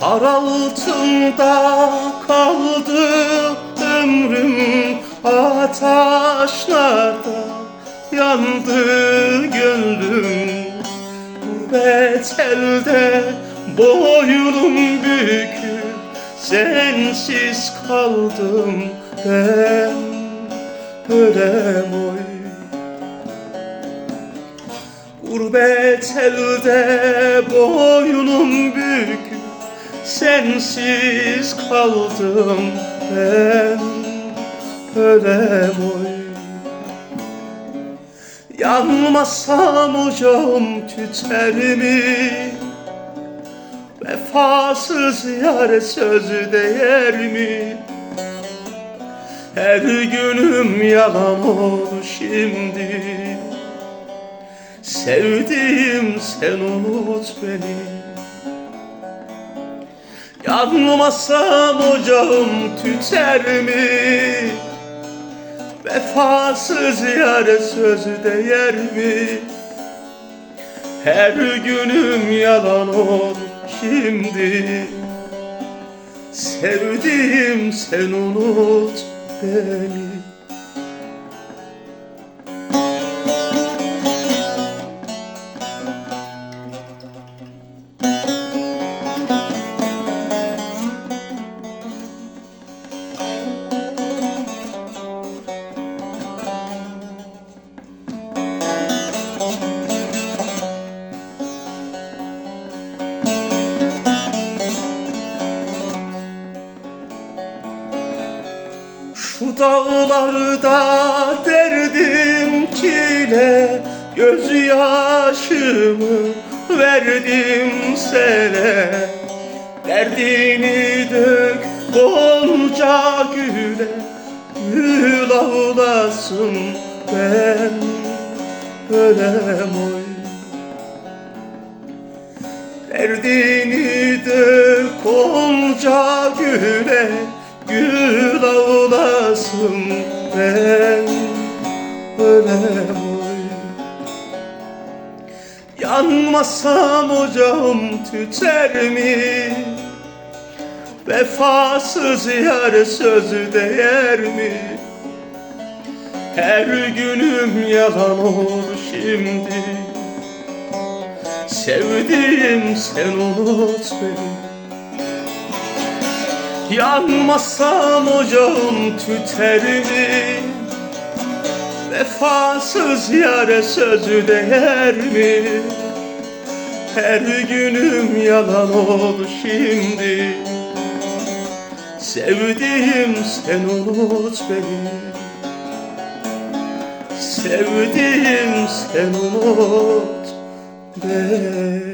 Kar altında kaldı ömrüm Ateşlerde yandı gönlüm. Gurbet elde boynum bükük Sensiz kaldım ben ölem oy. Gurbet elde boynum bükük Sensiz kaldım ben ölem oy Yanmasam ocağım tüter mi? Vefasız yar sözü değer mi? Her günüm yalan olur şimdi Sevdiğim sen unut beni Yanmasam ocağım tüter mi? Vefasız yar sözü değer mi? Her günüm yalan olur şimdi Sevdiğim sen unut beni dağlarda derdim çile Gözyaşımı verdim sene Derdini dök gonca güle Gül ağlasın ben ölem oy. Derdini dök gonca güle Gül ağlasın ben ölem oy Yanmasam ocağım tüter mi? Vefasız yar sözü değer mi? Her günüm yalan olur şimdi Sevdiğim sen unut beni Yanmasam ocağım tüter mi? Vefasız yare sözü değer mi? Her günüm yalan olur şimdi Sevdiğim sen unut beni Sevdiğim sen unut beni